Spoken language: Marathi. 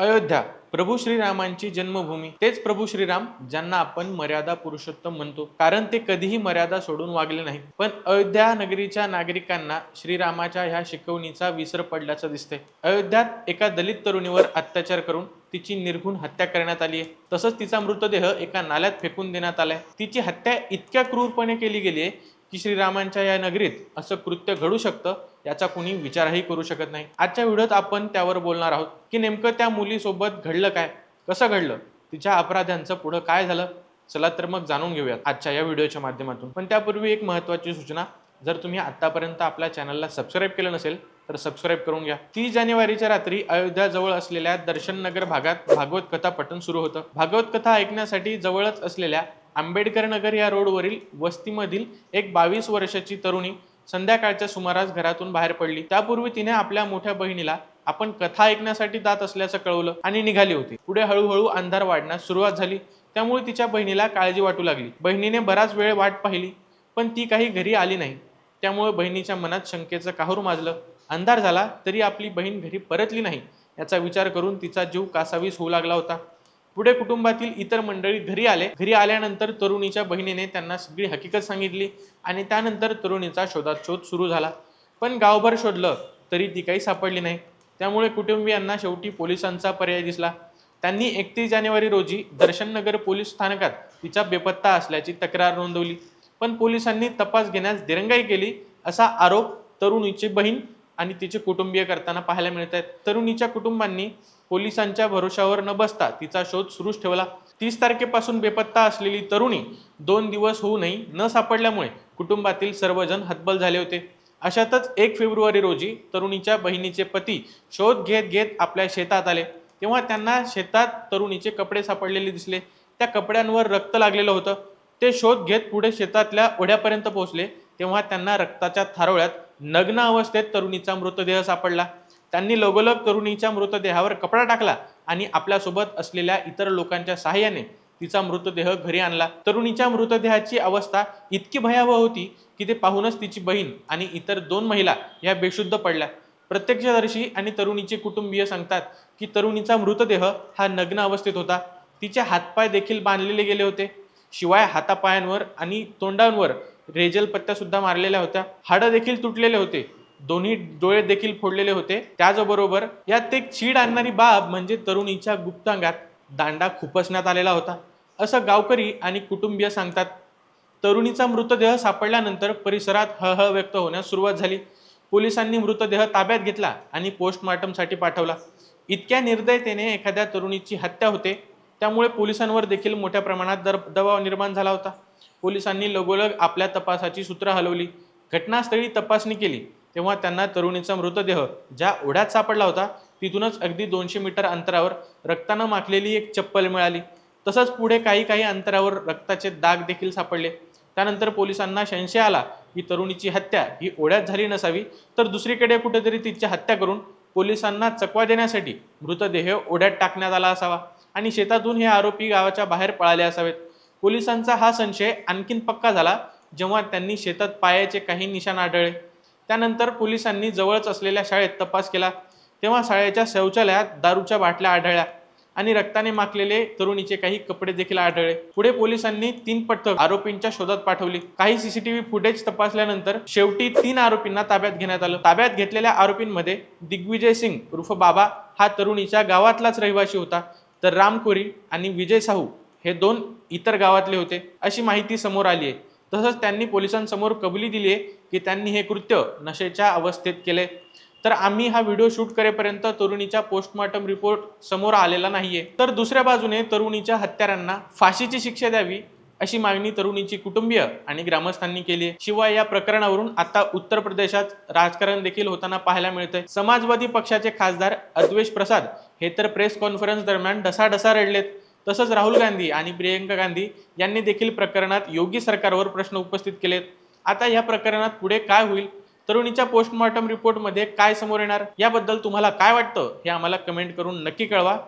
अयोध्या प्रभू श्रीरामांची जन्मभूमी. तेच प्रभू श्रीराम ज्यांना आपण मर्यादा पुरुषोत्तम म्हणतो. कारण ते कधीही मर्यादा सोडून वागले नाहीत. पण अयोध्या नगरीच्या नागरिकांना श्रीरामाच्या ह्या शिकवणीचा विसर पडल्याचं दिसतंय. अयोध्यात एका दलित तरुणीवर अत्याचार करून तिची निर्घुण हत्या करण्यात आली आहे तसंच तिचा मृतदेह एका नाल्यात फेकून देण्यात आलाय. तिची हत्या इतक्या क्रूरपणे केली गेली आहे की श्रीरामांच्या या नगरीत असं कृत्य घडू शकतं याचा कुणी विचारही करू शकत नाही. आजच्या व्हिडिओत आपण त्यावर बोलणार आहोत की नेमकं त्या मुलीसोबत घडलं काय? कसं घडलं? तिच्या अपराध्यांचं पुढं काय झालं? चला तर मग जाणून घेऊयात आजच्या या व्हिडिओच्या माध्यमातून. पण त्यापूर्वी एक महत्त्वाची सूचना जर तुम्ही आतापर्यंत आपल्या चॅनलला सबस्क्राईब केलं नसेल तर सबस्क्राईब करून घ्या. तीस जानेवारीच्या रात्री अयोध्याजवळ असलेल्या दर्शन नगर भागात भागवत कथा पठण सुरू होतं. भागवत कथा ऐकण्यासाठी जवळच असलेल्या आंबेडकर नगर या रोडवरील वस्तीमधील एक बावीस वर्षाची तरुणी संध्याकाळच्या सुमारास घरातून बाहेर पडली. त्यापूर्वी तिने आपल्या मोठ्या बहिणीला आपण कथा ऐकण्यासाठी जात असल्याचं कळवलं आणि निघाली होती. पुढे हळूहळू अंधार वाढण्यास सुरुवात झाली. त्यामुळे तिच्या बहिणीला काळजी वाटू लागली. बहिणीने बराच वेळ वाट पाहिली पण ती काही घरी आली नाही. त्यामुळे बहिणीच्या मनात शंकेचं काहूर माजलं. अंधार झाला तरी आपली बहीण घरी परतली नाही याचा विचार करून तिचा जीव कासावीस होऊ लागला होता. पुढे कुटुंबातील इतर मंडळी घरी आले. घरी आल्यानंतर तरुणीच्या बहिणीने त्यांना सगळी हकीकत सांगितली आणि त्यानंतर तरुणीचा शोधात शोध सुरू झाला. पण गावभर शोधलं तरी ती काही सापडली नाही. त्यामुळे कुटुंबियांना शेवटी पोलिसांचा पर्याय दिसला. त्यांनी एकतीस जानेवारी रोजी दर्शननगर पोलीस स्थानकात तिचा बेपत्ता असल्याची तक्रार नोंदवली. पण पोलिसांनी तपास घेण्यास दिरंगाई केली असा आरोप तरुणीची बहीण आणि तिचे कुटुंबीय करताना पाहायला मिळत आहेत. तरुणीच्या कुटुंबांनी पोलिसांच्या भरोशावर न बसता तिचा शोध सुरूच ठेवला. तीस तारखेपासून बेपत्ता असलेली तरुणी दोन दिवस होऊनही न सापडल्यामुळे कुटुंबातील सर्वजण हतबल झाले होते. अशातच एक फेब्रुवारी रोजी तरुणीच्या बहिणीचे पती शोध घेत घेत आपल्या शेतात आले. तेव्हा त्यांना शेतात तरुणीचे कपडे सापडलेले दिसले. त्या कपड्यांवर रक्त लागलेलं होतं. ते शोध घेत पुढे शेतातल्या ओढ्यापर्यंत पोहोचले. तेव्हा त्यांना रक्ताच्या थारोळ्यात नग्न अवस्थेत तरुणीचा मृतदेह सापडला. त्यांनी लगोलग तरुणीच्या मृतदेहावर कपडा टाकला आणि आपल्यासोबत असलेल्या इतर लोकांच्या सहाय्याने तिचा मृतदेह घरी आणला. तरुणीच्या मृतदेहाची अवस्था इतकी भयावह होती की ते पाहूनच तिची बहीण आणि इतर दोन महिला या बेशुद्ध पडल्या. प्रत्यक्षदर्शी आणि तरुणीचे कुटुंबीय सांगतात की तरुणीचा मृतदेह हा नग्न अवस्थेत होता. तिचे हातपाय देखील बांधलेले गेले होते. शिवाय हातापायांवर आणि तोंडांवर रेजल पत्त्या सुद्धा मारलेल्या होत्या. हाडं देखील तुटलेले होते. दोन्ही डोळे देखील फोडलेले होते. त्याचबरोबर यात एक चीड आणणारी बाब म्हणजे तरुणीच्या गुप्तांगात दांडा खुपसण्यात आलेला होता. असं गावकरी आणि कुटुंबीय सांगतात. तरुणीचा मृतदेह सापडल्यानंतर परिसरात हळहळ व्यक्त होण्यास सुरुवात झाली. पोलिसांनी मृतदेह ताब्यात घेतला आणि पोस्टमॉर्टमसाठी पाठवला. इतक्या निर्दयतेने एखाद्या तरुणीची हत्या होते. त्यामुळे पोलिसांवर देखील मोठ्या प्रमाणात दर दबाव निर्माण झाला होता. पोलिसांनी लगोलग आपल्या तपासाची सूत्र हलवली. घटनास्थळी तपासणी केली तेव्हा त्यांना तरुणीचा मृतदेह ज्या ओढ्यात सापडला होता तिथूनच अगदी दोनशे मीटर अंतरावर रक्तानं माखलेली एक चप्पल मिळाली. तसंच पुढे काही काही अंतरावर रक्ताचे दाग देखील सापडले. त्यानंतर पोलिसांना संशय आला की तरुणीची हत्या ही ओढ्यात झाली नसावी तर दुसरीकडे कुठेतरी तिची हत्या करून पोलिसांना चकवा देण्यासाठी मृतदेह ओढ्यात टाकण्यात आला असावा. आणि शेतातून हे आरोपी गावाच्या बाहेर पळाले असावेत. पोलिसांचा हा संशय आणखीन पक्का झाला जेव्हा त्यांनी शेतात पायाचे काही निशाण आढळले. त्यानंतर पोलिसांनी जवळच असलेल्या शाळेत तपास केला. तेव्हा शाळेच्या शौचालयात दारूच्या बाटल्या आढळल्या आणि रक्ताने माखलेले तरुणीचे काही कपडे देखील आढळले. पुढे पोलिसांनी तीन पथक आरोपींच्या शोधात पाठवली. काही सीसीटीव्ही फुटेज तपासल्यानंतर शेवटी तीन आरोपींना ताब्यात घेण्यात आलं. ताब्यात घेतलेल्या आरोपींमध्ये दिग्विजय सिंग उर्फ बाबा हा तरुणीच्या गावातलाच रहिवासी होता तर राम कोरी आणि विजय साहू हे दोन इतर गावातले होते. अशी माहिती समोर आली आहे. तसंच त्यांनी पोलिसांसमोर कबुली दिली आहे की त्यांनी हे कृत्य नशेच्या अवस्थेत केले तर आम्ही हा व्हिडिओ शूट करेपर्यंत तरुणीचा पोस्टमॉर्टम रिपोर्ट समोर आलेला नाहीये. तर दुसऱ्या बाजूने तरुणीच्या हत्यारांना फाशीची शिक्षा द्यावी अशी मागणी तरुणीची कुटुंबीय आणि ग्रामस्थांनी केली आहे. शिवाय या प्रकरणावरून आता उत्तर प्रदेशात राजकारण देखील होताना पाहायला मिळतंय. समाजवादी पक्षाचे खासदार अद्वेश प्रसाद हे तर प्रेस कॉन्फरन्स दरम्यान ढसाढसा रडलेत. तसंच राहुल गांधी आणि प्रियंका गांधी यांनी देखील प्रकरणात योगी सरकारवर प्रश्न उपस्थित केलेत. आता या प्रकरणात पुढे काय होईल? तरुणीच्या पोस्टमॉर्टम रिपोर्टमध्ये काय समोर येणार? याबद्दल तुम्हाला काय वाटतं? हे आम्हाला कमेंट करून नक्की कळवा.